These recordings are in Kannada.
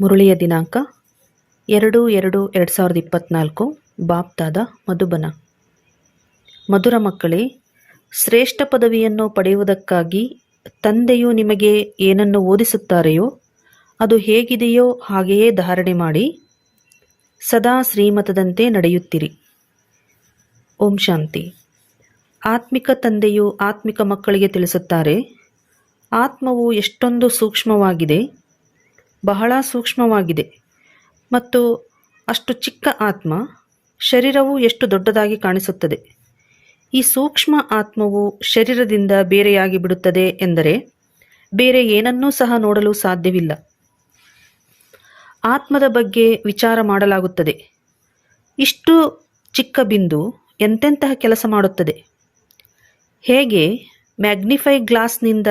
ಮುರಳಿಯ ದಿನಾಂಕ ಎರಡು ಎರಡು ಎರಡು ಸಾವಿರದ ಇಪ್ಪತ್ತ್ನಾಲ್ಕು ಬಾಪ್ತಾದ ಮಧುಬನ. ಮಧುರ ಮಕ್ಕಳೇ, ಶ್ರೇಷ್ಠ ಪದವಿಯನ್ನು ಪಡೆಯುವುದಕ್ಕಾಗಿ ತಂದೆಯು ನಿಮಗೆ ಏನನ್ನು ಓದಿಸುತ್ತಾರೆಯೋ, ಅದು ಹೇಗಿದೆಯೋ ಹಾಗೆಯೇ ಧಾರಣೆ ಮಾಡಿ ಸದಾ ಶ್ರೀಮತದಂತೆ ನಡೆಯುತ್ತಿರಿ. ಓಂ ಶಾಂತಿ. ಆತ್ಮಿಕ ತಂದೆಯು ಆತ್ಮಿಕ ಮಕ್ಕಳಿಗೆ ತಿಳಿಸುತ್ತಾರೆ, ಆತ್ಮವು ಎಷ್ಟೊಂದು ಸೂಕ್ಷ್ಮವಾಗಿದೆ ಬಹಳ ಸೂಕ್ಷ್ಮವಾಗಿದೆ. ಮತ್ತು ಅಷ್ಟು ಚಿಕ್ಕ ಆತ್ಮ ಶರೀರವು ಎಷ್ಟು ದೊಡ್ಡದಾಗಿ ಕಾಣಿಸುತ್ತದೆ. ಈ ಸೂಕ್ಷ್ಮ ಆತ್ಮವು ಶರೀರದಿಂದ ಬೇರೆಯಾಗಿ ಬಿಡುತ್ತದೆ ಎಂದರೆ ಬೇರೆ ಏನನ್ನೂ ಸಹ ನೋಡಲು ಸಾಧ್ಯವಿಲ್ಲ. ಆತ್ಮದ ಬಗ್ಗೆ ವಿಚಾರ ಮಾಡಲಾಗುತ್ತದೆ. ಇಷ್ಟು ಚಿಕ್ಕ ಬಿಂದು ಎಂತೆಂತಹ ಕೆಲಸ ಮಾಡುತ್ತದೆ? ಹೇಗೆ ಮ್ಯಾಗ್ನಿಫೈ ಗ್ಲಾಸ್ನಿಂದ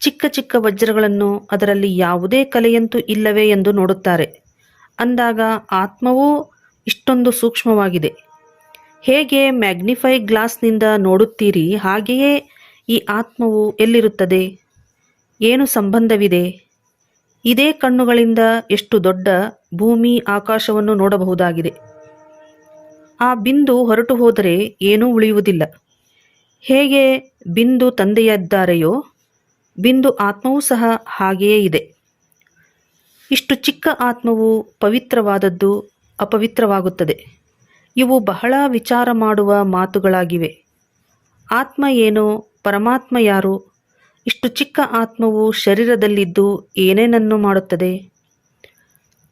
ಚಿಕ್ಕ ಚಿಕ್ಕ ವಜ್ರಗಳನ್ನು ಅದರಲ್ಲಿ ಯಾವುದೇ ಕಲೆಯಂತೂ ಇಲ್ಲವೇ ಎಂದು ನೋಡುತ್ತಾರೆ. ಅಂದಾಗ ಆತ್ಮವೂ ಇಷ್ಟೊಂದು ಸೂಕ್ಷ್ಮವಾಗಿದೆ. ಹೇಗೆ ಮ್ಯಾಗ್ನಿಫೈ ಗ್ಲಾಸ್ನಿಂದ ನೋಡುತ್ತೀರಿ? ಹಾಗೆಯೇ ಈ ಆತ್ಮವು ಎಲ್ಲಿರುತ್ತದೆ? ಏನು ಸಂಬಂಧವಿದೆ? ಇದೇ ಕಣ್ಣುಗಳಿಂದ ಎಷ್ಟು ದೊಡ್ಡ ಭೂಮಿ ಆಕಾಶವನ್ನು ನೋಡಬಹುದಾಗಿದೆ. ಆ ಬಿಂದು ಹೊರಟು ಹೋದರೆ ಏನೂ ಉಳಿಯುವುದಿಲ್ಲ. ಹೇಗೆ ಬಿಂದು ತಂದೆಯದ್ದಾರೆಯೋ ಬಿಂದು ಆತ್ಮವೂ ಸಹ ಹಾಗೆಯೇ ಇದೆ. ಇಷ್ಟು ಚಿಕ್ಕ ಆತ್ಮವು ಪವಿತ್ರವಾದದ್ದು ಅಪವಿತ್ರವಾಗುತ್ತದೆ. ಇವು ಬಹಳ ವಿಚಾರ ಮಾಡುವ ಮಾತುಗಳಾಗಿವೆ. ಆತ್ಮ ಏನು ಪರಮಾತ್ಮ ಯಾರು? ಇಷ್ಟು ಚಿಕ್ಕ ಆತ್ಮವು ಶರೀರದಲ್ಲಿದ್ದು ಏನೇನನ್ನು ಮಾಡುತ್ತದೆ?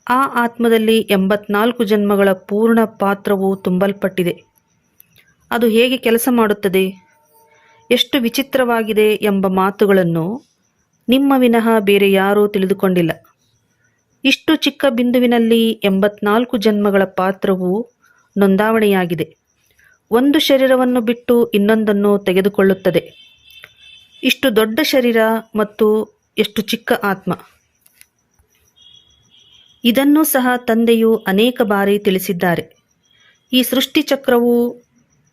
ಆ ಆತ್ಮದಲ್ಲಿ ಎಂಬತ್ನಾಲ್ಕು ಜನ್ಮಗಳ ಪೂರ್ಣ ಪಾತ್ರವು ತುಂಬಲ್ಪಟ್ಟಿದೆ. ಅದು ಹೇಗೆ ಕೆಲಸ ಮಾಡುತ್ತದೆ? ಎಷ್ಟು ವಿಚಿತ್ರವಾಗಿದೆ ಎಂಬ ಮಾತುಗಳನ್ನು ನಿಮ್ಮ ವಿನಃ ಬೇರೆ ಯಾರೂ ತಿಳಿದುಕೊಂಡಿಲ್ಲ. ಇಷ್ಟು ಚಿಕ್ಕ ಬಿಂದುವಿನಲ್ಲಿ ಎಂಬತ್ನಾಲ್ಕು ಜನ್ಮಗಳ ಪಾತ್ರವು ನೋಂದಾವಣೆಯಾಗಿದೆ. ಒಂದು ಶರೀರವನ್ನು ಬಿಟ್ಟು ಇನ್ನೊಂದನ್ನು ತೆಗೆದುಕೊಳ್ಳುತ್ತದೆ. ಇಷ್ಟು ದೊಡ್ಡ ಶರೀರ ಮತ್ತು ಎಷ್ಟು ಚಿಕ್ಕ ಆತ್ಮ. ಇದನ್ನು ಸಹ ತಂದೆಯು ಅನೇಕ ಬಾರಿ ತಿಳಿಸಿದ್ದಾರೆ. ಈ ಸೃಷ್ಟಿ ಚಕ್ರವು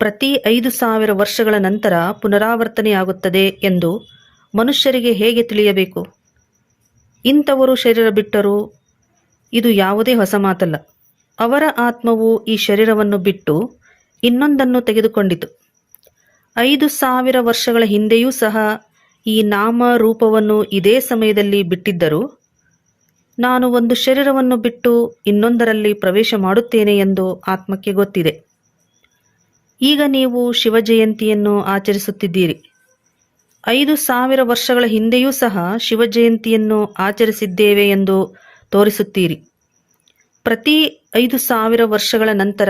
ಪ್ರತಿ ಐದು ಸಾವಿರ ವರ್ಷಗಳ ನಂತರ ಪುನರಾವರ್ತನೆಯಾಗುತ್ತದೆ ಎಂದು ಮನುಷ್ಯರಿಗೆ ಹೇಗೆ ತಿಳಿಯಬೇಕು? ಇಂಥವರು ಶರೀರ ಬಿಟ್ಟರು ಇದು ಯಾವುದೇ ಹೊಸ ಮಾತಲ್ಲ. ಅವರ ಆತ್ಮವು ಈ ಶರೀರವನ್ನು ಬಿಟ್ಟು ಇನ್ನೊಂದನ್ನು ತೆಗೆದುಕೊಂಡಿತು. ಐದು ಸಾವಿರ ವರ್ಷಗಳ ಹಿಂದೆಯೂ ಸಹ ಈ ನಾಮ ರೂಪವನ್ನು ಇದೇ ಸಮಯದಲ್ಲಿ ಬಿಟ್ಟಿದ್ದರು ನಾನು ಒಂದು ಶರೀರವನ್ನು ಬಿಟ್ಟು ಇನ್ನೊಂದರಲ್ಲಿ ಪ್ರವೇಶ ಮಾಡುತ್ತೇನೆ ಎಂದು ಆತ್ಮಕ್ಕೆ ಗೊತ್ತಿದೆ. ಈಗ ನೀವು ಶಿವ ಜಯಂತಿಯನ್ನು ಆಚರಿಸುತ್ತಿದ್ದೀರಿ. ಐದು ಸಾವಿರ ವರ್ಷಗಳ ಹಿಂದೆಯೂ ಸಹ ಶಿವ ಜಯಂತಿಯನ್ನು ಆಚರಿಸಿದ್ದೇವೆ ಎಂದು ತೋರಿಸುತ್ತೀರಿ. ಪ್ರತಿ ಐದು ಸಾವಿರ ವರ್ಷಗಳ ನಂತರ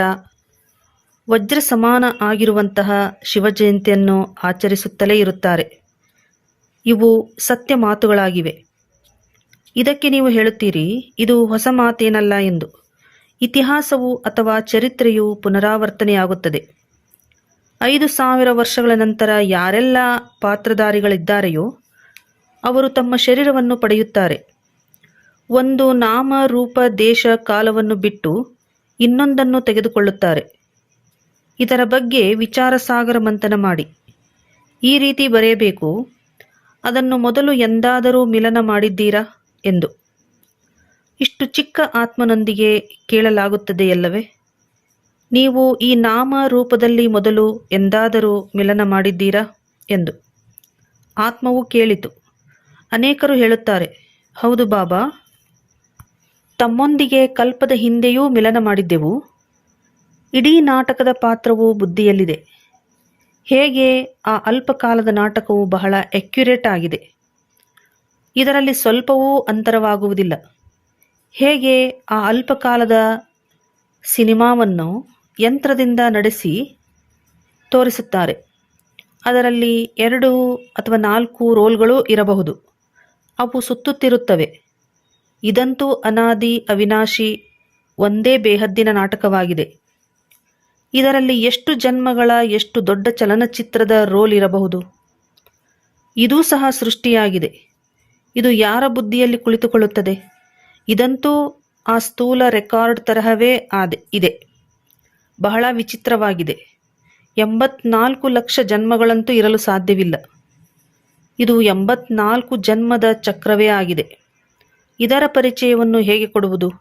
ವಜ್ರ ಸಮಾನ ಆಗಿರುವಂತಹ ಶಿವ ಜಯಂತಿಯನ್ನು ಆಚರಿಸುತ್ತಲೇ ಇರುತ್ತಾರೆ. ಇವು ಸತ್ಯ ಮಾತುಗಳಾಗಿವೆ. ಇದಕ್ಕೆ ನೀವು ಹೇಳುತ್ತೀರಿ, ಇದು ಹೊಸ ಮಾತೇನಲ್ಲ ಎಂದು. ಇತಿಹಾಸವು ಅಥವಾ ಚರಿತ್ರೆಯು ಪುನರಾವರ್ತನೆಯಾಗುತ್ತದೆ. ಐದು ಸಾವಿರ ವರ್ಷಗಳ ನಂತರ ಯಾರೆಲ್ಲ ಪಾತ್ರಧಾರಿಗಳಿದ್ದಾರೆಯೋ ಅವರು ತಮ್ಮ ಶರೀರವನ್ನು ಪಡೆಯುತ್ತಾರೆ. ಒಂದು ನಾಮ ರೂಪ ದೇಶ ಕಾಲವನ್ನು ಬಿಟ್ಟು ಇನ್ನೊಂದನ್ನು ತೆಗೆದುಕೊಳ್ಳುತ್ತಾರೆ. ಇದರ ಬಗ್ಗೆ ವಿಚಾರ ಸಾಗರ ಮಂಥನ ಮಾಡಿ. ಈ ರೀತಿ ಬರೆಯಬೇಕು, ಅದನ್ನು ಮೊದಲು ಎಂದಾದರೂ ಮಿಲನ ಮಾಡಿದ್ದೀರಾ? ಎಂದು. ಇಷ್ಟು ಚಿಕ್ಕ ಆತ್ಮನೊಂದಿಗೆ ಕೇಳಲಾಗುತ್ತದೆಯಲ್ಲವೇ? ನೀವು ಈ ನಾಮ ರೂಪದಲ್ಲಿ ಮೊದಲು ಎಂದಾದರೂ ಮಿಲನ ಮಾಡಿದ್ದೀರಾ? ಎಂದು. ಆತ್ಮವು ಕೇಳಿತು. ಅನೇಕರು ಹೇಳುತ್ತಾರೆ, ಹೌದು ಬಾಬಾ, ತಮ್ಮೊಂದಿಗೆ ಕಲ್ಪದ ಹಿಂದೆಯೂ ಮಿಲನ ಮಾಡಿದ್ದೆವು. ಇಡೀ ನಾಟಕದ ಪಾತ್ರವು ಬುದ್ಧಿಯಲ್ಲಿದೆ. ಹೇಗೆ ಆ ಅಲ್ಪಕಾಲದ ನಾಟಕವು ಬಹಳ ಎಕ್ಯುರೇಟ್ ಆಗಿದೆ. ಇದರಲ್ಲಿ ಸ್ವಲ್ಪವೂ ಅಂತರವಾಗುವುದಿಲ್ಲ. ಹೇಗೆ ಆ ಅಲ್ಪಕಾಲದ ಸಿನಿಮಾವನ್ನು ಯಂತ್ರದಿಂದ ನಡೆಸಿ ತೋರಿಸುತ್ತಾರೆ. ಅದರಲ್ಲಿ ಎರಡು ಅಥವಾ ನಾಲ್ಕು ರೋಲ್ಗಳು ಇರಬಹುದು. ಅವು ಸುತ್ತುತ್ತಿರುತ್ತವೆ. ಇದಂತೂ ಅನಾದಿ, ಅವಿನಾಶಿ, ಒಂದೇ ಬೇಹದ್ದಿನ ನಾಟಕವಾಗಿದೆ. ಇದರಲ್ಲಿ ಎಷ್ಟು ಜನ್ಮಗಳ, ಎಷ್ಟು ದೊಡ್ಡ ಚಲನಚಿತ್ರದ ರೋಲ್ ಇರಬಹುದು? ಇದೂ ಸಹ ಸೃಷ್ಟಿಯಾಗಿದೆ. ಇದು ಯಾರ ಬುದ್ಧಿಯಲ್ಲಿ ಕುಳಿತುಕೊಳ್ಳುತ್ತದೆ? ಇದಂತೂ ಆ ಸ್ಥೂಲ ರೆಕಾರ್ಡ್ ತರಹವೇ ಆದ, ಇದೆ. ಬಹಳ ವಿಚಿತ್ರವಾಗಿದೆ. ಎಂಬತ್ನಾಲ್ಕು ಲಕ್ಷ ಜನ್ಮಗಳಂತೂ ಇರಲು ಸಾಧ್ಯವಿಲ್ಲ. ಇದು ಎಂಬತ್ನಾಲ್ಕು ಜನ್ಮದ ಚಕ್ರವೇ ಆಗಿದೆ. ಇದರ ಪರಿಚಯವನ್ನು ಹೇಗೆ ಕೊಡುವುದು?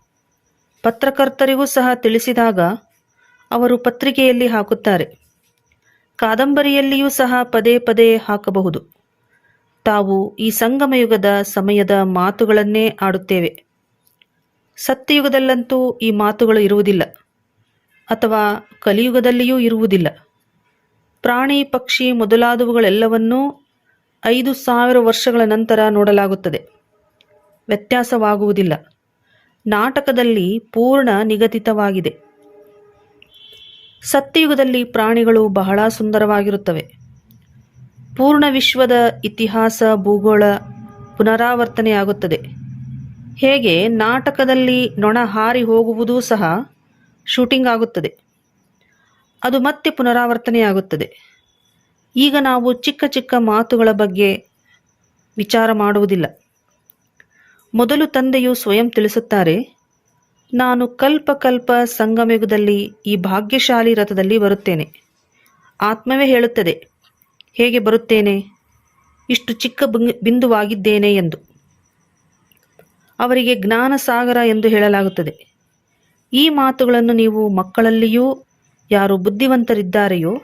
ಪತ್ರಕರ್ತರಿಗೂ ಸಹ ತಿಳಿಸಿದಾಗ ಅವರು ಪತ್ರಿಕೆಯಲ್ಲಿ ಹಾಕುತ್ತಾರೆ. ಕಾದಂಬರಿಯಲ್ಲಿಯೂ ಸಹ ಪದೇ ಪದೇ ಹಾಕಬಹುದು. ತಾವು ಈ ಸಂಗಮಯುಗದ ಸಮಯದ ಮಾತುಗಳನ್ನೇ ಆಡುತ್ತೇವೆ. ಸತ್ಯಯುಗದಲ್ಲಂತೂ ಈ ಮಾತುಗಳು ಇರುವುದಿಲ್ಲ. ಅಥವಾ ಕಲಿಯುಗದಲ್ಲಿಯೂ ಇರುವುದಿಲ್ಲ. ಪ್ರಾಣಿ, ಪಕ್ಷಿ ಮೊದಲಾದವುಗಳೆಲ್ಲವನ್ನೂ ಐದು ಸಾವಿರ ವರ್ಷಗಳ ನಂತರ ನೋಡಲಾಗುತ್ತದೆ. ವ್ಯತ್ಯಾಸವಾಗುವುದಿಲ್ಲ. ನಾಟಕದಲ್ಲಿ ಪೂರ್ಣ ನಿಗದಿತವಾಗಿದೆ. ಸತ್ಯಯುಗದಲ್ಲಿ ಪ್ರಾಣಿಗಳು ಬಹಳ ಸುಂದರವಾಗಿರುತ್ತವೆ. ಪೂರ್ಣ ವಿಶ್ವದ ಇತಿಹಾಸ, ಭೂಗೋಳ ಪುನರಾವರ್ತನೆಯಾಗುತ್ತದೆ. ಹೇಗೆ ನಾಟಕದಲ್ಲಿ ನೊಣ ಹಾರಿ ಹೋಗುವುದೂ ಸಹ ಶೂಟಿಂಗ್ ಆಗುತ್ತದೆ. ಅದು ಮತ್ತೆ ಪುನರಾವರ್ತನೆಯಾಗುತ್ತದೆ ಈಗ ನಾವು ಚಿಕ್ಕ ಚಿಕ್ಕ ಮಾತುಗಳ ಬಗ್ಗೆ ವಿಚಾರ ಮಾಡುವುದಿಲ್ಲ. ಮೊದಲು ತಂದೆಯು ಸ್ವಯಂ ತಿಳಿಸುತ್ತಾರೆ, ನಾನು ಕಲ್ಪ ಕಲ್ಪ ಸಂಗಮಯುಗದಲ್ಲಿ ಈ ಭಾಗ್ಯಶಾಲಿ ರಥದಲ್ಲಿ ಬರುತ್ತೇನೆ. ಆತ್ಮವೇ ಹೇಳುತ್ತದೆ, ಹೇಗೆ ಬರುತ್ತೇನೆ? ಇಷ್ಟು ಚಿಕ್ಕ ಬಿಂದುವಾಗಿದ್ದೇನೆ ಎಂದು. ಅವರಿಗೆ ಜ್ಞಾನ ಸಾಗರ ಎಂದು ಹೇಳಲಾಗುತ್ತದೆ. ಈ ಮಾತುಗಳನ್ನು ನೀವು ಮಕ್ಕಳಲ್ಲಿಯೂ ಯಾರು ಬುದ್ಧಿವಂತರಿದ್ದಾರೆಯೋ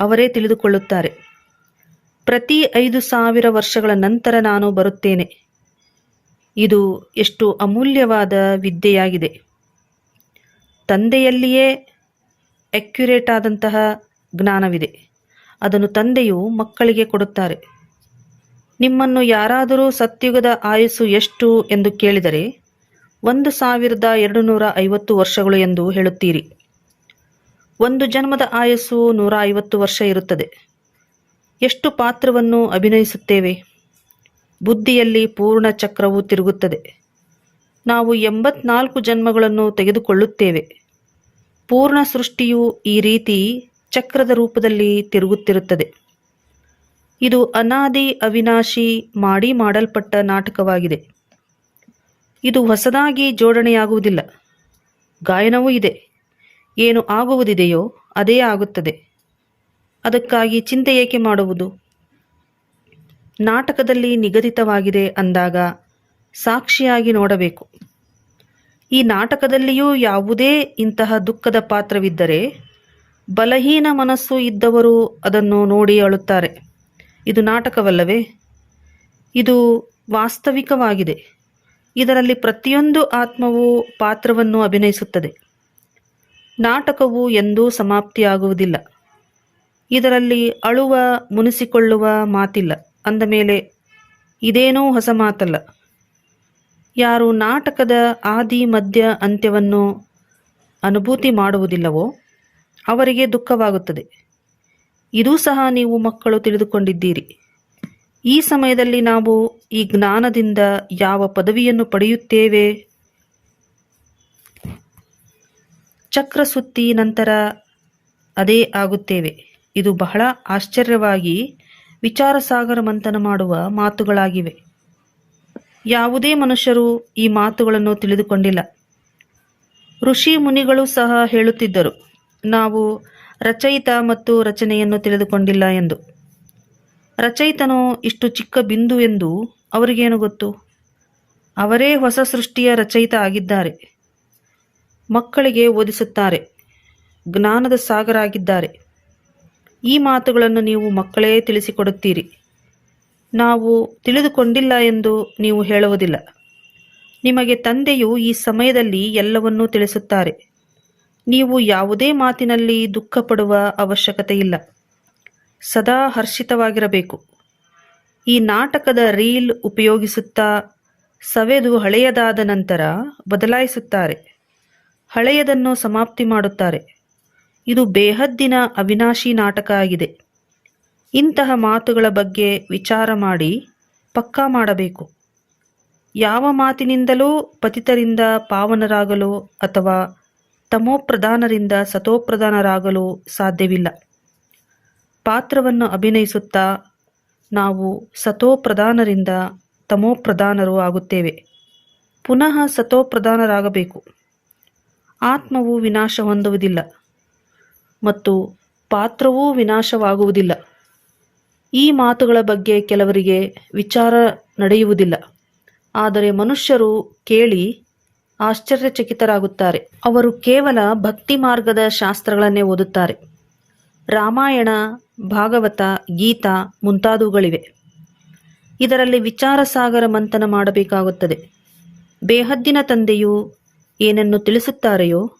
ಅವರೇ ತಿಳಿದುಕೊಳ್ಳುತ್ತಾರೆ. ಪ್ರತಿ ಐದು ಸಾವಿರ ವರ್ಷಗಳ ನಂತರ ನಾನು ಬರುತ್ತೇನೆ. ಇದು ಎಷ್ಟು ಅಮೂಲ್ಯವಾದ ವಿದ್ಯೆಯಾಗಿದೆ. ತಂದೆಯಲ್ಲಿಯೇ ಅಕ್ಯುರೇಟ್ ಆದಂತಹ ಜ್ಞಾನವಿದೆ. ಅದನ್ನು ತಂದೆಯು ಮಕ್ಕಳಿಗೆ ಕೊಡುತ್ತಾರೆ. ನಿಮ್ಮನ್ನು ಯಾರಾದರೂ ಸತ್ಯುಗದ ಆಯುಸ್ಸು ಎಷ್ಟು ಎಂದು ಕೇಳಿದರೆ ಒಂದು ಸಾವಿರದ ಎರಡು ನೂರ ಐವತ್ತು ವರ್ಷಗಳು ಎಂದು ಹೇಳುತ್ತೀರಿ. ಒಂದು ಜನ್ಮದ ಆಯಸ್ಸು ನೂರ ಐವತ್ತು ವರ್ಷ ಇರುತ್ತದೆ. ಎಷ್ಟು ಪಾತ್ರವನ್ನು ಅಭಿನಯಿಸುತ್ತೇವೆ? ಬುದ್ಧಿಯಲ್ಲಿ ಪೂರ್ಣ ಚಕ್ರವು ತಿರುಗುತ್ತದೆ. ನಾವು ಎಂಬತ್ನಾಲ್ಕು ಜನ್ಮಗಳನ್ನು ತೆಗೆದುಕೊಳ್ಳುತ್ತೇವೆ. ಪೂರ್ಣ ಸೃಷ್ಟಿಯು ಈ ರೀತಿ ಚಕ್ರದ ರೂಪದಲ್ಲಿ ತಿರುಗುತ್ತಿರುತ್ತದೆ. ಇದು ಅನಾದಿ ಅವಿನಾಶಿ ಮಾಡಿ ಮಾಡಲ್ಪಟ್ಟ ನಾಟಕವಾಗಿದೆ. ಇದು ಹೊಸದಾಗಿ ಜೋಡಣೆಯಾಗುವುದಿಲ್ಲ. ಗಾಯನವೂ ಇದೆ. ಏನು ಆಗುವುದಿದೆಯೋ ಅದೇ ಆಗುತ್ತದೆ. ಅದಕ್ಕಾಗಿ ಚಿಂತೆ ಏಕೆ ಮಾಡುವುದು? ನಾಟಕದಲ್ಲಿ ನಿಗದಿತವಾಗಿದೆ ಅಂದಾಗ ಸಾಕ್ಷಿಯಾಗಿ ನೋಡಬೇಕು. ಈ ನಾಟಕದಲ್ಲಿಯೂ ಯಾವುದೇ ಇಂತಹ ದುಃಖದ ಪಾತ್ರವಿದ್ದರೆ ಬಲಹೀನ ಮನಸ್ಸು ಇದ್ದವರು ಅದನ್ನು ನೋಡಿ ಅಳುತ್ತಾರೆ. ಇದು ನಾಟಕವಲ್ಲವೇ? ಇದು ವಾಸ್ತವಿಕವಾಗಿದೆ. ಇದರಲ್ಲಿ ಪ್ರತಿಯೊಂದು ಆತ್ಮವು ಪಾತ್ರವನ್ನು ಅಭಿನಯಿಸುತ್ತದೆ. ನಾಟಕವು ಎಂದೂ ಸಮಾಪ್ತಿಯಾಗುವುದಿಲ್ಲ. ಇದರಲ್ಲಿ ಅಳುವ, ಮುನಿಸಿಕೊಳ್ಳುವ ಮಾತಿಲ್ಲ. ಅಂದ ಮೇಲೆ, ಇದೇನೂ ಹೊಸ ಮಾತಲ್ಲ. ಯಾರು ನಾಟಕದ ಆದಿ ಮಧ್ಯ ಅಂತ್ಯವನ್ನು ಅನುಭೂತಿ ಮಾಡುವುದಿಲ್ಲವೋ, ಅವರಿಗೆ ದುಃಖವಾಗುತ್ತದೆ. ಇದೂ ಸಹ ನೀವು ಮಕ್ಕಳು ತಿಳಿದುಕೊಂಡಿದ್ದೀರಿ. ಈ ಸಮಯದಲ್ಲಿ ನಾವು ಈ ಜ್ಞಾನದಿಂದ ಯಾವ ಪದವಿಯನ್ನು ಪಡೆಯುತ್ತೇವೆ? ಚಕ್ರ ಸುತ್ತಿ ನಂತರ ಅದೇ ಆಗುತ್ತೇವೆ. ಇದು ಬಹಳ ಆಶ್ಚರ್ಯವಾಗಿ ವಿಚಾರ ಸಾಗರ ಮಂಥನ ಮಾಡುವ ಮಾತುಗಳಾಗಿವೆ. ಯಾವುದೇ ಮನುಷ್ಯರು ಈ ಮಾತುಗಳನ್ನು ತಿಳಿದುಕೊಂಡಿಲ್ಲ. ಋಷಿ ಮುನಿಗಳು ಸಹ ಹೇಳುತ್ತಿದ್ದರು, ನಾವು ರಚಯಿತ ಮತ್ತು ರಚನೆಯನ್ನು ತಿಳಿದುಕೊಂಡಿಲ್ಲ ಎಂದು. ರಚಯಿತನು ಇಷ್ಟು ಚಿಕ್ಕ ಬಿಂದು ಎಂದು ಅವರಿಗೇನು ಗೊತ್ತು? ಅವರೇ ಹೊಸ ಸೃಷ್ಟಿಯ ರಚಯಿತ ಆಗಿದ್ದಾರೆ. ಮಕ್ಕಳಿಗೆ ಓದಿಸುತ್ತಾರೆ. ಜ್ಞಾನದ ಸಾಗರ ಆಗಿದ್ದಾರೆ ಈ ಮಾತುಗಳನ್ನು ನೀವು ಮಕ್ಕಳೇ ತಿಳಿಸಿಕೊಡುತ್ತೀರಿ. ನಾವು ತಿಳಿದುಕೊಂಡಿಲ್ಲ ಎಂದು ನೀವು ಹೇಳುವುದಿಲ್ಲ. ನಿಮಗೆ ತಂದೆಯು ಈ ಸಮಯದಲ್ಲಿ ಎಲ್ಲವನ್ನೂ ತಿಳಿಸುತ್ತಾರೆ. ನೀವು ಯಾವುದೇ ಮಾತಿನಲ್ಲಿ ದುಃಖಪಡುವ ಅವಶ್ಯಕತೆ ಇಲ್ಲ ಸದಾ ಹರ್ಷಿತವಾಗಿರಬೇಕು. ಈ ನಾಟಕದ ರೀಲ್ ಉಪಯೋಗಿಸುತ್ತಾ ಸವೆದು ಹಳೆಯದಾದ ನಂತರ ಬದಲಾಯಿಸುತ್ತಾರೆ. ಹಳೆಯದನ್ನು ಸಮಾಪ್ತಿ ಮಾಡುತ್ತಾರೆ. ಇದು ಬೇಹದ್ದಿನ ಅವಿನಾಶಿ ನಾಟಕ ಆಗಿದೆ. ಇಂತಹ ಮಾತುಗಳ ಬಗ್ಗೆ ವಿಚಾರ ಮಾಡಿ ಪಕ್ಕಾ ಮಾಡಬೇಕು. ಯಾವ ಮಾತಿನಿಂದಲೂ ಪತಿತರಿಂದ ಪಾವನರಾಗಲು ಅಥವಾ ತಮೋಪ್ರಧಾನರಿಂದ ಸತೋಪ್ರಧಾನರಾಗಲು ಸಾಧ್ಯವಿಲ್ಲ. ಪಾತ್ರವನ್ನು ಅಭಿನಯಿಸುತ್ತಾ ನಾವು ಸತೋಪ್ರಧಾನರಿಂದ ತಮೋಪ್ರಧಾನರು ಆಗುತ್ತೇವೆ. ಪುನಃ ಸತೋಪ್ರಧಾನರಾಗಬೇಕು. ಆತ್ಮವು ವಿನಾಶ ಹೊಂದುವುದಿಲ್ಲ ಮತ್ತು ಪಾತ್ರವೂ ವಿನಾಶವಾಗುವುದಿಲ್ಲ. ಈ ಮಾತುಗಳ ಬಗ್ಗೆ ಕೆಲವರಿಗೆ ವಿಚಾರ ನಡೆಯುವುದಿಲ್ಲ. ಆದರೆ ಮನುಷ್ಯರು ಕೇಳಿ ಆಶ್ಚರ್ಯಚಕಿತರಾಗುತ್ತಾರೆ. ಅವರು ಕೇವಲ ಭಕ್ತಿ ಮಾರ್ಗದ ಶಾಸ್ತ್ರಗಳನ್ನೇ ಓದುತ್ತಾರೆ. ರಾಮಾಯಣ, ಭಾಗವತ, ಗೀತಾ ಮುಂತಾದವುಗಳಿವೆ. ಇದರಲ್ಲಿ ವಿಚಾರ ಸಾಗರ ಮಂಥನ ಮಾಡಬೇಕಾಗುತ್ತದೆ. ಬೇಹದ್ದಿನ ತಂದೆಯು ಏನನ್ನು ತಿಳಿಸುತ್ತಾರೆಯೋ,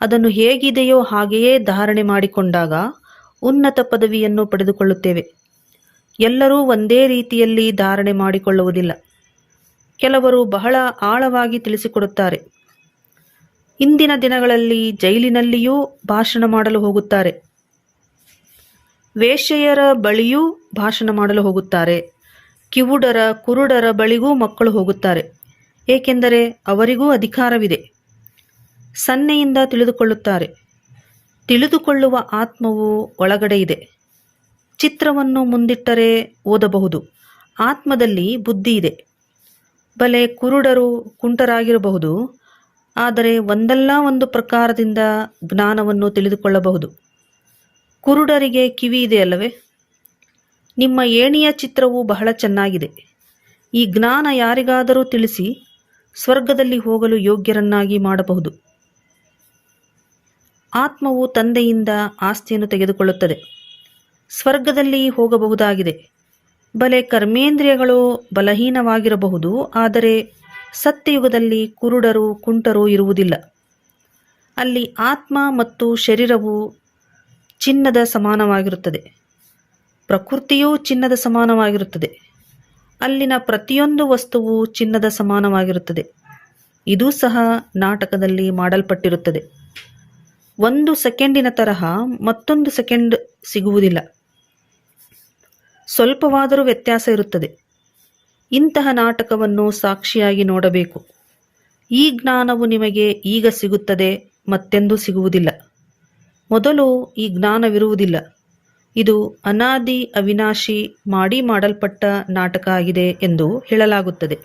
ಅದನ್ನು ಹೇಗಿದೆಯೋ ಹಾಗೆಯೇ ಧಾರಣೆ ಮಾಡಿಕೊಂಡಾಗ ಉನ್ನತ ಪದವಿಯನ್ನು ಪಡೆದುಕೊಳ್ಳುತ್ತೇವೆ. ಎಲ್ಲರೂ ಒಂದೇ ರೀತಿಯಲ್ಲಿ ಧಾರಣೆ ಮಾಡಿಕೊಳ್ಳುವುದಿಲ್ಲ. ಕೆಲವರು ಬಹಳ ಆಳವಾಗಿ ತಿಳಿಸಿಕೊಡುತ್ತಾರೆ. ಇಂದಿನ ದಿನಗಳಲ್ಲಿ ಜೈಲಿನಲ್ಲಿಯೂ ಭಾಷಣ ಮಾಡಲು ಹೋಗುತ್ತಾರೆ. ವೇಶ್ಯೆಯರ ಬಳಿಯೂ ಭಾಷಣ ಮಾಡಲು ಹೋಗುತ್ತಾರೆ. ಕಿವುಡರ, ಕುರುಡರ ಬಳಿಗೂ ಮಕ್ಕಳು ಹೋಗುತ್ತಾರೆ. ಏಕೆಂದರೆ ಅವರಿಗೂ ಅಧಿಕಾರವಿದೆ. ಸನ್ನೆಯಿಂದ ತಿಳಿದುಕೊಳ್ಳುತ್ತಾರೆ. ತಿಳಿದುಕೊಳ್ಳುವ ಆತ್ಮವು ಒಳಗಡೆ ಇದೆ. ಚಿತ್ರವನ್ನು ಮುಂದಿಟ್ಟರೆ ಓದಬಹುದು. ಆತ್ಮದಲ್ಲಿ ಬುದ್ಧಿ ಇದೆ. ಬಲೆ ಕುರುಡರು ಕುಂಟರಾಗಿರಬಹುದು. ಆದರೆ ಒಂದಲ್ಲ ಒಂದು ಪ್ರಕಾರದಿಂದ ಜ್ಞಾನವನ್ನು ತಿಳಿದುಕೊಳ್ಳಬಹುದು. ಕುರುಡರಿಗೆ ಕಿವಿ ಇದೆಯಲ್ಲವೇ ನಿಮ್ಮ ಏಣಿಯ ಚಿತ್ರವು ಬಹಳ ಚೆನ್ನಾಗಿದೆ. ಈ ಜ್ಞಾನ ಯಾರಿಗಾದರೂ ತಿಳಿಸಿ ಸ್ವರ್ಗದಲ್ಲಿ ಹೋಗಲು ಯೋಗ್ಯರನ್ನಾಗಿ ಮಾಡಬಹುದು. ಆತ್ಮವು ತಂದೆಯಿಂದ ಆಸ್ತಿಯನ್ನು ತೆಗೆದುಕೊಳ್ಳುತ್ತದೆ. ಸ್ವರ್ಗದಲ್ಲಿ ಹೋಗಬಹುದಾಗಿದೆ. ಬಲೆ ಕರ್ಮೇಂದ್ರಿಯಗಳು ಬಲಹೀನವಾಗಿರಬಹುದು, ಆದರೆ ಸತ್ಯಯುಗದಲ್ಲಿ ಕುರುಡರು ಕುಂಟರು ಇರುವುದಿಲ್ಲ. ಅಲ್ಲಿ ಆತ್ಮ ಮತ್ತು ಶರೀರವು ಚಿನ್ನದ ಸಮಾನವಾಗಿರುತ್ತದೆ. ಪ್ರಕೃತಿಯೂ ಚಿನ್ನದ ಸಮಾನವಾಗಿರುತ್ತದೆ. ಅಲ್ಲಿನ ಪ್ರತಿಯೊಂದು ವಸ್ತುವು ಚಿನ್ನದ ಸಮಾನವಾಗಿರುತ್ತದೆ. ಇದೂ ಸಹ ನಾಟಕದಲ್ಲಿ ಮಾಡಲ್ಪಟ್ಟಿರುತ್ತದೆ. ಒಂದು ಸೆಕೆಂಡಿನ ತರಹ ಮತ್ತೊಂದು ಸೆಕೆಂಡ್ ಸಿಗುವುದಿಲ್ಲ. ಸ್ವಲ್ಪವಾದರೂ ವ್ಯತ್ಯಾಸ ಇರುತ್ತದೆ. ಇಂತಹ ನಾಟಕವನ್ನು ಸಾಕ್ಷಿಯಾಗಿ ನೋಡಬೇಕು. ಈ ಜ್ಞಾನವು ನಿಮಗೆ ಈಗ ಸಿಗುತ್ತದೆ, ಮತ್ತೆಂದೂ ಸಿಗುವುದಿಲ್ಲ. ಮೊದಲು ಈ ಜ್ಞಾನವಿರುವುದಿಲ್ಲ. ಇದು ಅನಾದಿ ಅವಿನಾಶಿ ಮಾಡಿ ಮಾಡಲ್ಪಟ್ಟ ನಾಟಕ ಆಗಿದೆ ಎಂದು ಹೇಳಲಾಗುತ್ತದೆ.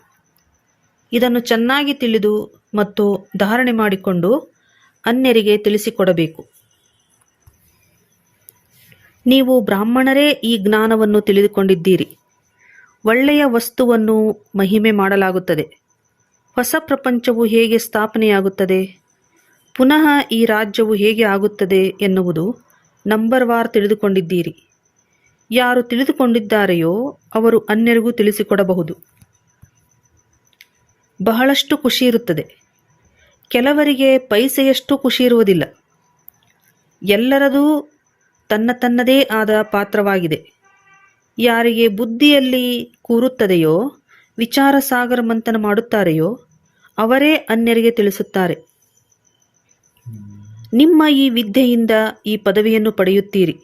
ಇದನ್ನು ಚೆನ್ನಾಗಿ ತಿಳಿದು ಮತ್ತು ಧಾರಣೆ ಮಾಡಿಕೊಂಡು ಅನ್ಯರಿಗೆ ತಿಳಿಸಿಕೊಡಬೇಕು. ನೀವು ಬ್ರಾಹ್ಮಣರೇ ಈ ಜ್ಞಾನವನ್ನು ತಿಳಿದುಕೊಂಡಿದ್ದೀರಿ. ಒಳ್ಳೆಯ ವಸ್ತುವನ್ನು ಮಹಿಮೆ ಮಾಡಲಾಗುತ್ತದೆ. ಹೊಸ ಪ್ರಪಂಚವು ಹೇಗೆ ಸ್ಥಾಪನೆಯಾಗುತ್ತದೆ? ಪುನಃ ಈ ರಾಜ್ಯವು ಹೇಗೆ ಆಗುತ್ತದೆ ಎನ್ನುವುದು ನಂಬರ್ ವಾರ್ ತಿಳಿದುಕೊಂಡಿದ್ದೀರಿ. ಯಾರು ತಿಳಿದುಕೊಂಡಿದ್ದಾರೆಯೋ ಅವರು ಅನ್ಯರಿಗೂ ತಿಳಿಸಿಕೊಡಬಹುದು. ಬಹಳಷ್ಟು ಖುಷಿ ಇರುತ್ತದೆ. ಕೆಲವರಿಗೆ ಪೈಸೆಯಷ್ಟು ಖುಷಿ ಇರುವುದಿಲ್ಲ. ಎಲ್ಲರದೂ ತನ್ನ ತನ್ನದೇ ಆದ ಪಾತ್ರವಾಗಿದೆ. ಯಾರಿಗೆ ಬುದ್ಧಿಯಲ್ಲಿ ಕೂರುತ್ತದೆಯೋ ವಿಚಾರ ಸಾಗರ ಮಂಥನ ಮಾಡುತ್ತಾರೆಯೋ, ಅವರೇ ಅನ್ಯರಿಗೆ ತಿಳಿಸುತ್ತಾರೆ. ನಿಮ್ಮ ಈ ವಿದ್ಯೆಯಿಂದ ಈ ಪದವಿಯನ್ನು ಪಡೆಯುತ್ತೀರಿ.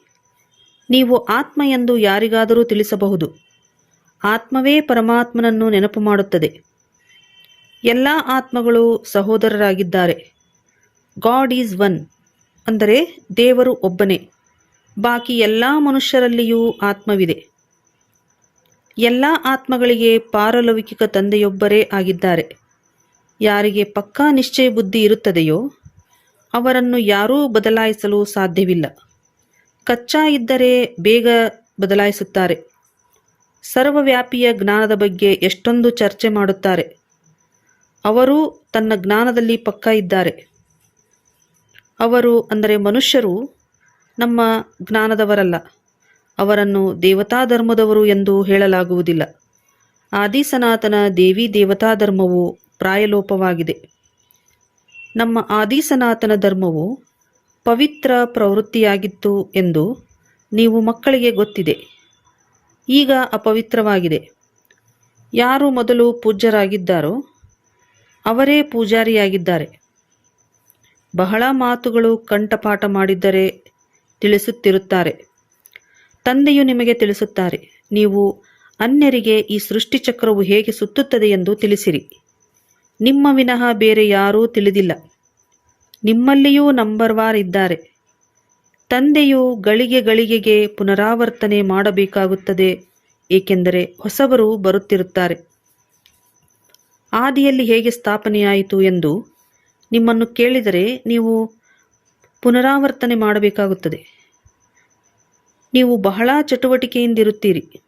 ನೀವು ಆತ್ಮ ಎಂದು ಯಾರಿಗಾದರೂ ತಿಳಿಸಬಹುದು. ಆತ್ಮವೇ ಪರಮಾತ್ಮನನ್ನು ನೆನಪು ಮಾಡುತ್ತದೆ. ಎಲ್ಲ ಆತ್ಮಗಳು ಸಹೋದರರಾಗಿದ್ದಾರೆ. ಗಾಡ್ ಈಸ್ ಒನ್ ಅಂದರೆ ದೇವರು ಒಬ್ಬನೇ. ಬಾಕಿ ಎಲ್ಲ ಮನುಷ್ಯರಲ್ಲಿಯೂ ಆತ್ಮವಿದೆ. ಎಲ್ಲ ಆತ್ಮಗಳಿಗೆ ಪಾರಲೌಕಿಕ ತಂದೆಯೊಬ್ಬರೇ ಆಗಿದ್ದಾರೆ. ಯಾರಿಗೆ ಪಕ್ಕಾ ನಿಶ್ಚಯ ಬುದ್ಧಿ ಇರುತ್ತದೆಯೋ ಅವರನ್ನು ಯಾರೂ ಬದಲಾಯಿಸಲು ಸಾಧ್ಯವಿಲ್ಲ. ಕಚ್ಚಾ ಇದ್ದರೆ ಬೇಗ ಬದಲಾಯಿಸುತ್ತಾರೆ. ಸರ್ವವ್ಯಾಪಿಯ ಜ್ಞಾನದ ಬಗ್ಗೆ ಎಷ್ಟೊಂದು ಚರ್ಚೆ ಮಾಡುತ್ತಾರೆ. ಅವರು ತನ್ನ ಜ್ಞಾನದಲ್ಲಿ ಪಕ್ಕಾ ಇದ್ದಾರೆ. ಅವರು ಅಂದರೆ ಮನುಷ್ಯರು ನಮ್ಮ ಜ್ಞಾನದವರಲ್ಲ. ಅವರನ್ನು ದೇವತಾ ಧರ್ಮದವರು ಎಂದು ಹೇಳಲಾಗುವುದಿಲ್ಲ. ಆದಿ ಸನಾತನ ದೇವಿ ದೇವತಾ ಧರ್ಮವು ಪ್ರಾಯಲೋಪವಾಗಿದೆ. ನಮ್ಮ ಆದಿ ಸನಾತನ ಧರ್ಮವು ಪವಿತ್ರ ಪ್ರವೃತ್ತಿಯಾಗಿತ್ತು ಎಂದು ನೀವು ಮಕ್ಕಳಿಗೆ ಗೊತ್ತಿದೆ. ಈಗ ಅಪವಿತ್ರವಾಗಿದೆ. ಯಾರು ಮೊದಲು ಪೂಜ್ಯರಾಗಿದ್ದಾರೋ ಅವರೇ ಪೂಜಾರಿಯಾಗಿದ್ದಾರೆ. ಬಹಳ ಮಾತುಗಳು ಕಂಠಪಾಠ ಮಾಡಿದ್ದರೆ ತಿಳಿಸುತ್ತಿರುತ್ತಾರೆ. ತಂದೆಯು ನಿಮಗೆ ತಿಳಿಸುತ್ತಾರೆ, ನೀವು ಅನ್ಯರಿಗೆ ಈ ಸೃಷ್ಟಿಚಕ್ರವು ಹೇಗೆ ಸುತ್ತುತ್ತದೆ ಎಂದು ತಿಳಿಸಿರಿ. ನಿಮ್ಮ ವಿನಃ ಬೇರೆ ಯಾರೂ ತಿಳಿದಿಲ್ಲ. ನಿಮ್ಮಲ್ಲಿಯೂ ನಂಬರ್ ವಾರ್ ಇದ್ದಾರೆ. ತಂದೆಯು ಗಳಿಗೆ ಗಳಿಗೆಗೆ ಪುನರಾವರ್ತನೆ ಮಾಡಬೇಕಾಗುತ್ತದೆ, ಏಕೆಂದರೆ ಹೊಸಬರು ಬರುತ್ತಿರುತ್ತಾರೆ. ಆದಿಯಲ್ಲಿ ಹೇಗೆ ಸ್ಥಾಪನೆಯಾಯಿತು ಎಂದು ನಿಮ್ಮನ್ನು ಕೇಳಿದರೆ ನೀವು ಪುನರಾವರ್ತನೆ ಮಾಡಬೇಕಾಗುತ್ತದೆ. ನೀವು ಬಹಳ ಚಟುವಟಿಕೆಯಿಂದಿರುತ್ತೀರಿ.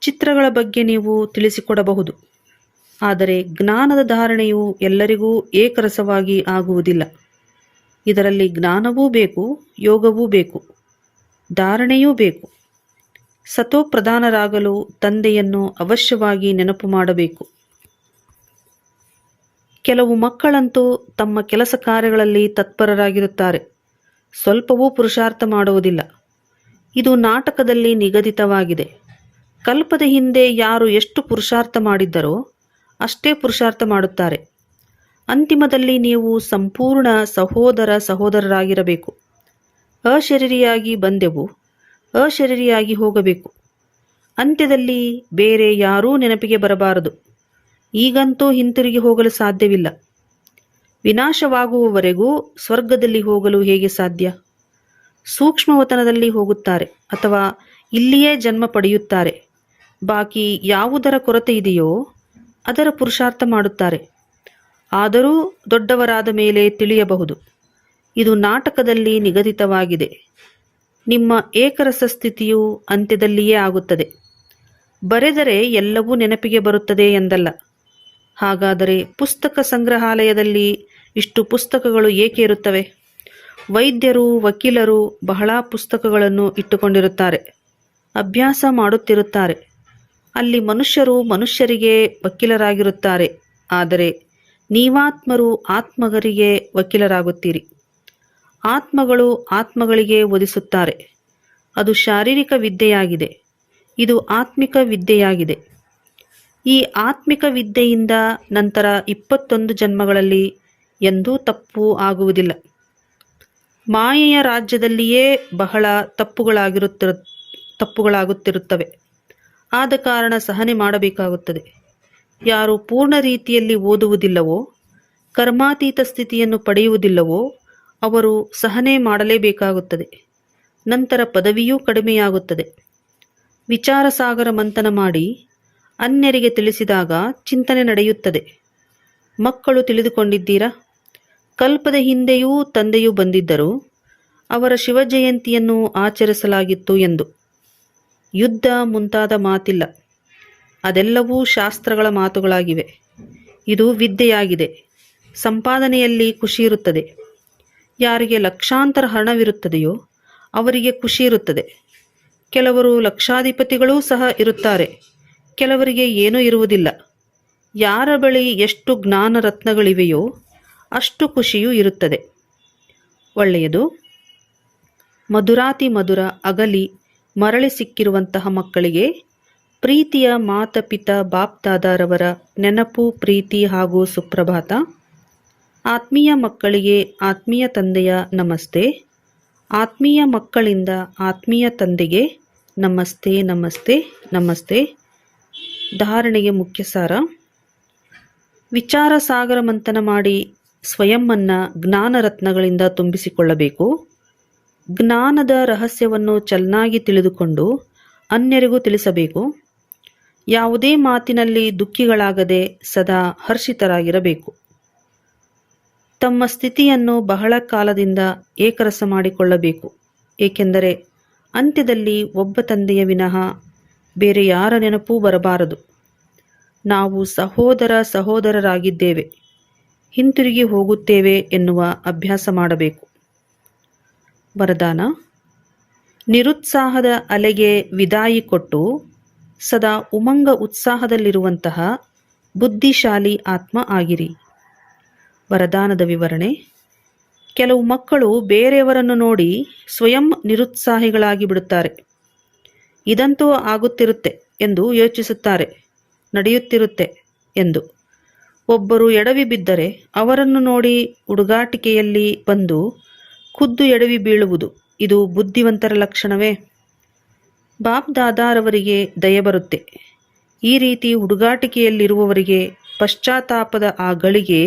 ಚಿತ್ರಗಳ ಬಗ್ಗೆ ನೀವು ತಿಳಿಸಿಕೊಡಬಹುದು. ಆದರೆ ಜ್ಞಾನದ ಧಾರಣೆಯು ಎಲ್ಲರಿಗೂ ಏಕರಸವಾಗಿ ಆಗುವುದಿಲ್ಲ. ಇದರಲ್ಲಿ ಜ್ಞಾನವೂ ಬೇಕು, ಯೋಗವೂ ಬೇಕು, ಧಾರಣೆಯೂ ಬೇಕು. ಸತೋಪ್ರಧಾನರಾಗಲು ತಂದೆಯನ್ನು ಅವಶ್ಯವಾಗಿ ನೆನಪು ಮಾಡಬೇಕು. ಕೆಲವು ಮಕ್ಕಳಂತೂ ತಮ್ಮ ಕೆಲಸ ಕಾರ್ಯಗಳಲ್ಲಿ ತತ್ಪರರಾಗಿರುತ್ತಾರೆ. ಸ್ವಲ್ಪವೂ ಪುರುಷಾರ್ಥ ಮಾಡುವುದಿಲ್ಲ. ಇದು ನಾಟಕದಲ್ಲಿ ನಿಗದಿತವಾಗಿದೆ. ಕಲ್ಪದ ಹಿಂದೆ ಯಾರು ಎಷ್ಟು ಪುರುಷಾರ್ಥ ಮಾಡಿದ್ದರೋ ಅಷ್ಟೇ ಪುರುಷಾರ್ಥ ಮಾಡುತ್ತಾರೆ. ಅಂತಿಮದಲ್ಲಿ ನೀವು ಸಂಪೂರ್ಣ ಸಹೋದರ ಸಹೋದರರಾಗಿರಬೇಕು. ಅಶರೀರಿಯಾಗಿ ಬಂದೆವು, ಅಶರೀರಿಯಾಗಿ ಹೋಗಬೇಕು. ಅಂತ್ಯದಲ್ಲಿ ಬೇರೆ ಯಾರೂ ನೆನಪಿಗೆ ಬರಬಾರದು. ಈಗಂತೂ ಹಿಂತಿರುಗಿ ಹೋಗಲು ಸಾಧ್ಯವಿಲ್ಲ. ವಿನಾಶವಾಗುವವರೆಗೂ ಸ್ವರ್ಗದಲ್ಲಿ ಹೋಗಲು ಹೇಗೆ ಸಾಧ್ಯ? ಸೂಕ್ಷ್ಮವತನದಲ್ಲಿ ಹೋಗುತ್ತಾರೆ ಅಥವಾ ಇಲ್ಲಿಯೇ ಜನ್ಮ ಪಡೆಯುತ್ತಾರೆ. ಬಾಕಿ ಯಾವುದರ ಕೊರತೆ ಇದೆಯೋ ಅದರ ಪುರುಷಾರ್ಥ ಮಾಡುತ್ತಾರೆ. ಆದರೂ ದೊಡ್ಡವರಾದ ಮೇಲೆ ತಿಳಿಯಬಹುದು. ಇದು ನಾಟಕದಲ್ಲಿ ನಿಗದಿತವಾಗಿದೆ. ನಿಮ್ಮ ಏಕರಸ ಸ್ಥಿತಿಯು ಅಂತ್ಯದಲ್ಲಿಯೇ ಆಗುತ್ತದೆ. ಬರೆದರೆ ಎಲ್ಲವೂ ನೆನಪಿಗೆ ಬರುತ್ತದೆ ಎಂದಲ್ಲ. ಹಾಗಾದರೆ ಪುಸ್ತಕ ಸಂಗ್ರಹಾಲಯದಲ್ಲಿ ಇಷ್ಟು ಪುಸ್ತಕಗಳು ಏಕೆ ಇರುತ್ತವೆ? ವೈದ್ಯರು, ವಕೀಲರು ಬಹಳ ಪುಸ್ತಕಗಳನ್ನು ಇಟ್ಟುಕೊಂಡಿರುತ್ತಾರೆ. ಅಭ್ಯಾಸ ಮಾಡುತ್ತಿರುತ್ತಾರೆ. ಅಲ್ಲಿ ಮನುಷ್ಯರು ಮನುಷ್ಯರಿಗೆ ವಕೀಲರಾಗಿರುತ್ತಾರೆ. ಆದರೆ ನೀವಾತ್ಮರು ಆತ್ಮಗರಿಗೆ ವಕೀಲರಾಗುತ್ತೀರಿ. ಆತ್ಮಗಳು ಆತ್ಮಗಳಿಗೆ ಒದಿಸುತ್ತಾರೆ ಅದು ಶಾರೀರಿಕ ವಿದ್ಯೆಯಾಗಿದೆ. ಇದು ಆತ್ಮಿಕ ವಿದ್ಯೆಯಾಗಿದೆ. ಈ ಆತ್ಮಿಕ ವಿದ್ಯೆಯಿಂದ ನಂತರ ಇಪ್ಪತ್ತೊಂದು ಜನ್ಮಗಳಲ್ಲಿ ಎಂದೂ ತಪ್ಪು ಆಗುವುದಿಲ್ಲ. ಮಾಯೆಯ ರಾಜ್ಯದಲ್ಲಿಯೇ ಬಹಳ ತಪ್ಪುಗಳಾಗಿರುತ್ತಿರು ತಪ್ಪುಗಳಾಗುತ್ತಿರುತ್ತವೆ. ಆದ ಕಾರಣ ಸಹನೆ ಮಾಡಬೇಕಾಗುತ್ತದೆ. ಯಾರು ಪೂರ್ಣ ರೀತಿಯಲ್ಲಿ ಓದುವುದಿಲ್ಲವೋ, ಕರ್ಮಾತೀತ ಸ್ಥಿತಿಯನ್ನು ಪಡೆಯುವುದಿಲ್ಲವೋ, ಅವರು ಸಹನೆ ಮಾಡಲೇಬೇಕಾಗುತ್ತದೆ. ನಂತರ ಪದವಿಯೂ ಕಡಿಮೆಯಾಗುತ್ತದೆ. ವಿಚಾರ ಸಾಗರ ಮಂಥನ ಮಾಡಿ ಅನ್ಯರಿಗೆ ತಿಳಿಸಿದಾಗ ಚಿಂತನೆ ನಡೆಯುತ್ತದೆ. ಮಕ್ಕಳು ತಿಳಿದುಕೊಂಡಿದ್ದೀರಾ? ಕಲ್ಪದ ಹಿಂದೆಯೂ ತಂದೆಯೂ ಬಂದಿದ್ದರು ಅವರ ಶಿವಜಯಂತಿಯನ್ನು ಆಚರಿಸಲಾಗಿತ್ತು ಎಂದು. ಯುದ್ಧ ಮುಂತಾದ ಮಾತಿಲ್ಲ. ಅದೆಲ್ಲವೂ ಶಾಸ್ತ್ರಗಳ ಮಾತುಗಳಾಗಿವೆ. ಇದು ವಿದ್ಯೆಯಾಗಿದೆ. ಸಂಪಾದನೆಯಲ್ಲಿ ಖುಷಿ ಇರುತ್ತದೆ. ಯಾರಿಗೆ ಲಕ್ಷಾಂತರ ಹಣವಿರುತ್ತದೆಯೋ ಅವರಿಗೆ ಖುಷಿ ಇರುತ್ತದೆ. ಕೆಲವರು ಲಕ್ಷಾಧಿಪತಿಗಳೂ ಸಹ ಇರುತ್ತಾರೆ. ಕೆಲವರಿಗೆ ಏನೂ ಇರುವುದಿಲ್ಲ. ಯಾರ ಬಳಿ ಎಷ್ಟು ಜ್ಞಾನ ರತ್ನಗಳಿವೆಯೋ ಅಷ್ಟು ಖುಷಿಯೂ ಇರುತ್ತದೆ. ಒಳ್ಳೆಯದು. ಮಧುರಾತಿ ಮಧುರ ಅಗಲಿ ಮರಳಿ ಸಿಕ್ಕಿರುವಂತಹ ಮಕ್ಕಳಿಗೆ ಪ್ರೀತಿಯ ಮಾತಪಿತ ಬಾಪ್ತಾದಾರವರ ನೆನಪು, ಪ್ರೀತಿ ಹಾಗೂ ಸುಪ್ರಭಾತ. ಆತ್ಮೀಯ ಮಕ್ಕಳಿಗೆ ಆತ್ಮೀಯ ತಂದೆಯ ನಮಸ್ತೆ. ಆತ್ಮೀಯ ಮಕ್ಕಳಿಂದ ಆತ್ಮೀಯ ತಂದೆಗೆ ನಮಸ್ತೆ ನಮಸ್ತೆ ನಮಸ್ತೆ. ಧಾರಣೆಗೆ ಮುಖ್ಯ ಸಾರ. ವಿಚಾರ ಸಾಗರ ಮಂಥನ ಮಾಡಿ ಸ್ವಯಂವನ್ನ ಜ್ಞಾನ ರತ್ನಗಳಿಂದ ತುಂಬಿಸಿಕೊಳ್ಳಬೇಕು. ಜ್ಞಾನದ ರಹಸ್ಯವನ್ನು ಚೆನ್ನಾಗಿ ತಿಳಿದುಕೊಂಡು ಅನ್ಯರಿಗೂ ತಿಳಿಸಬೇಕು. ಯಾವುದೇ ಮಾತಿನಲ್ಲಿ ದುಃಖಿಗಳಾಗದೆ ಸದಾ ಹರ್ಷಿತರಾಗಿರಬೇಕು. ತಮ್ಮ ಸ್ಥಿತಿಯನ್ನು ಬಹಳ ಕಾಲದಿಂದ ಏಕರಸ ಮಾಡಿಕೊಳ್ಳಬೇಕು. ಏಕೆಂದರೆ ಅಂತ್ಯದಲ್ಲಿ ಒಬ್ಬ ತಂದೆಯ ವಿನಃ ಬೇರೆ ಯಾರ ನೆನಪೂ ಬರಬಾರದು. ನಾವು ಸಹೋದರ ಸಹೋದರರಾಗಿದ್ದೇವೆ. ಹಿಂತಿರುಗಿ ಹೋಗುತ್ತೇವೆ ಎನ್ನುವ ಅಭ್ಯಾಸ ಮಾಡಬೇಕು. ವರದಾನ. ನಿರುತ್ಸಾಹದ ಅಲೆಗೆ ವಿದಾಯಿ ಕೊಟ್ಟು ಸದಾ ಉಮಂಗ ಉತ್ಸಾಹದಲ್ಲಿರುವಂತಹ ಬುದ್ಧಿಶಾಲಿ ಆತ್ಮ ಆಗಿರಿ. ವರದಾನದ ವಿವರಣೆ. ಕೆಲವು ಮಕ್ಕಳು ಬೇರೆಯವರನ್ನು ನೋಡಿ ಸ್ವಯಂ ನಿರುತ್ಸಾಹಿಗಳಾಗಿ ಬಿಡುತ್ತಾರೆ. ಇದಂತೂ ಆಗುತ್ತಿರುತ್ತೆ ಎಂದು ಯೋಚಿಸುತ್ತಾರೆ, ನಡೆಯುತ್ತಿರುತ್ತೆ ಎಂದು. ಒಬ್ಬರು ಎಡವಿ ಬಿದ್ದರೆ ಅವರನ್ನು ನೋಡಿ ಹುಡುಗಾಟಿಕೆಯಲ್ಲಿ ಬಂದು ಖುದ್ದು ಎಡವಿ ಬೀಳುವುದು. ಇದು ಬುದ್ಧಿವಂತರ ಲಕ್ಷಣವೇ. ಬಾಬ್ ದಾದಾರವರಿಗೆ ದಯೆ ಬರುತ್ತೆ. ಈ ರೀತಿ ಹುಡುಗಾಟಿಕೆಯಲ್ಲಿರುವವರಿಗೆ ಪಶ್ಚಾತ್ತಾಪದ ಆ ಗಳಿಗೆ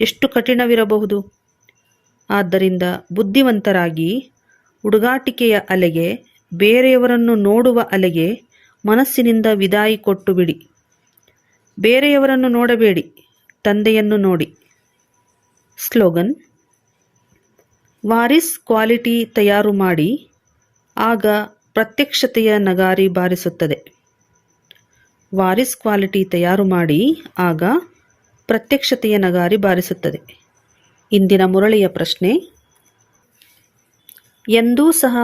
ಎಷ್ಟು ಕಠಿಣವಿರಬಹುದು? ಆದ್ದರಿಂದ ಬುದ್ಧಿವಂತರಾಗಿ ಹುಡುಗಾಟಿಕೆಯ ಅಲೆಗೆ, ಬೇರೆಯವರನ್ನು ನೋಡುವ ಅಲೆಗೆ ಮನಸ್ಸಿನಿಂದ ವಿದಾಯಿ ಕೊಟ್ಟು ಬಿಡಿ. ಬೇರೆಯವರನ್ನು ನೋಡಬೇಡಿ, ತಂದೆಯನ್ನು ನೋಡಿ. ಸ್ಲೋಗನ್ ವಾರಿಸ್ ಕ್ವಾಲಿಟಿ ತಯಾರು ಮಾಡಿ, ಆಗ ಪ್ರತ್ಯಕ್ಷತೆಯ ನಗಾರಿ ಬಾರಿಸುತ್ತದೆ. ವಾರಿಸ್ ಕ್ವಾಲಿಟಿ ತಯಾರು ಮಾಡಿ, ಆಗ ಪ್ರತ್ಯಕ್ಷತೆಯ ನಗಾರಿ ಬಾರಿಸುತ್ತದೆ. ಇಂದಿನ ಮುರಳಿಯ ಪ್ರಶ್ನೆ, ಎಂದೂ ಸಹ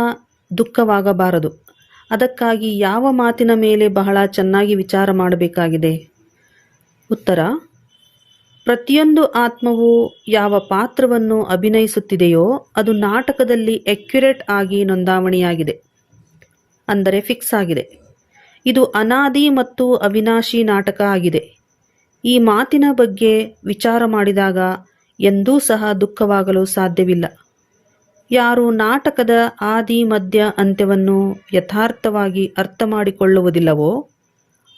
ದುಃಖವಾಗಬಾರದು. ಅದಕ್ಕಾಗಿ ಯಾವ ಮಾತಿನ ಮೇಲೆ ಬಹಳ ಚೆನ್ನಾಗಿ ವಿಚಾರ ಮಾಡಬೇಕಾಗಿದೆ? ಉತ್ತರ ಪ್ರತಿಯೊಂದು ಆತ್ಮವು ಯಾವ ಪಾತ್ರವನ್ನು ಅಭಿನಯಿಸುತ್ತಿದೆಯೋ ಅದು ನಾಟಕದಲ್ಲಿ ಎಕ್ಯುರೇಟ್ ಆಗಿ ನೋಂದಾವಣಿಯಾಗಿದೆ. ಅಂದರೆ ಫಿಕ್ಸ್ ಆಗಿದೆ. ಇದು ಅನಾದಿ ಮತ್ತು ಅವಿನಾಶಿ ನಾಟಕ ಆಗಿದೆ. ಈ ಮಾತಿನ ಬಗ್ಗೆ ವಿಚಾರ ಮಾಡಿದಾಗ ಎಂದೂ ಸಹ ದುಃಖವಾಗಲು ಸಾಧ್ಯವಿಲ್ಲ. ಯಾರು ನಾಟಕದ ಆದಿ ಮಧ್ಯ ಅಂತ್ಯವನ್ನು ಯಥಾರ್ಥವಾಗಿ ಅರ್ಥ ಮಾಡಿಕೊಳ್ಳುವುದಿಲ್ಲವೋ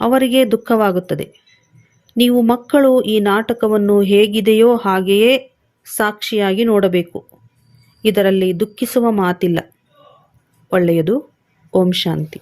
ಅವರಿಗೆ ದುಃಖವಾಗುತ್ತದೆ. ನೀವು ಮಕ್ಕಳು ಈ ನಾಟಕವನ್ನು ಹೇಗಿದೆಯೋ ಹಾಗೆಯೇ ಸಾಕ್ಷಿಯಾಗಿ ನೋಡಬೇಕು. ಇದರಲ್ಲಿ ದುಃಖಿಸುವ ಮಾತಿಲ್ಲ. ಒಳ್ಳೆಯದು. ಓಂ ಶಾಂತಿ.